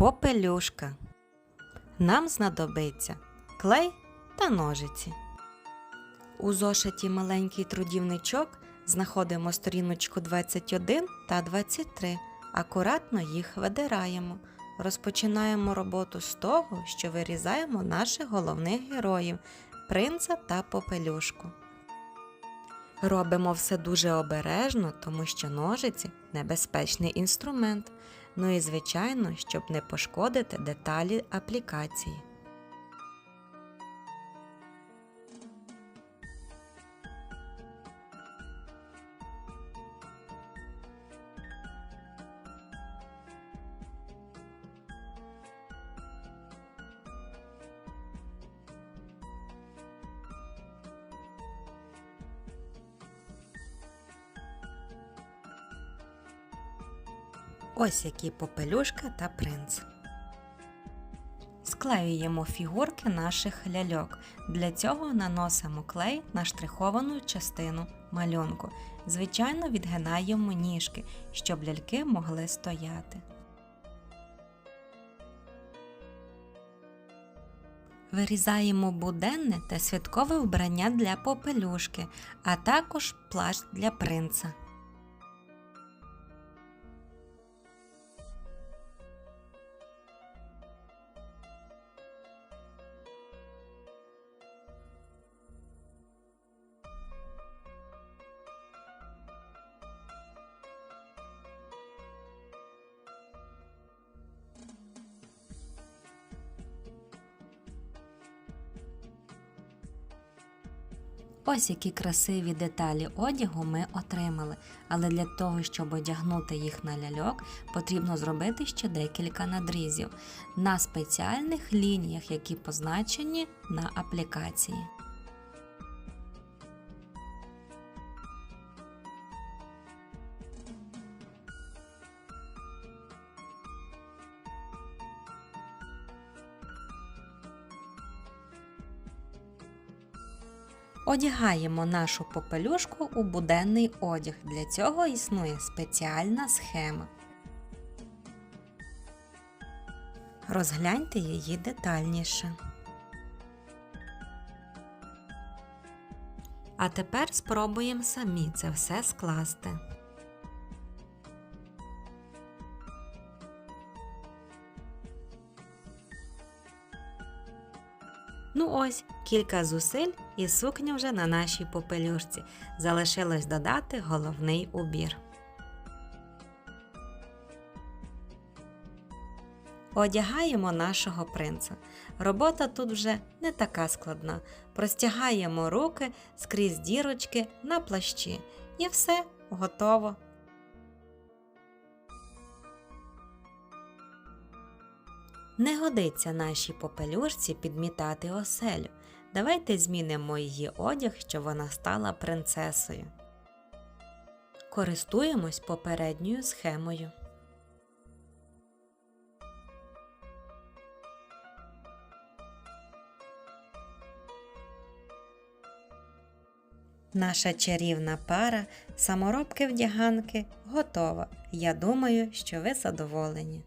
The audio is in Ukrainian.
Попелюшка. Нам знадобиться клей та ножиці. У зошиті маленький трудівничок знаходимо сторіночку 21 та 23. Акуратно їх видираємо. Розпочинаємо роботу з того, що вирізаємо наших головних героїв принца та попелюшку. Робимо все дуже обережно, тому що ножиці небезпечний інструмент. Ну і звичайно, щоб не пошкодити деталі аплікації. Ось які попелюшка та принц. Склеюємо фігурки наших ляльок. Для цього наносимо клей на штриховану частину малюнку. Звичайно, відгинаємо ніжки, щоб ляльки могли стояти. Вирізаємо буденне та святкове вбрання для попелюшки, а також плащ для принца. Ось які красиві деталі одягу ми отримали, але для того, щоб одягнути їх на ляльок, потрібно зробити ще декілька надрізів на спеціальних лініях, які позначені на аплікації. Одягаємо нашу попелюшку у буденний одяг. Для цього існує спеціальна схема. Розгляньте її детальніше. А тепер спробуємо самі це все скласти. Ну ось, кілька зусиль і сукня вже на нашій попелюшці. Залишилось додати головний убір. Одягаємо нашого принца. Робота тут вже не така складна. Простягаємо руки скрізь дірочки на плащі. І все готово. Не годиться нашій попелюшці підмітати оселю. Давайте змінимо її одяг, щоб вона стала принцесою. Користуємось попередньою схемою. Наша чарівна пара саморобки вдяганки готова. Я думаю, що ви задоволені.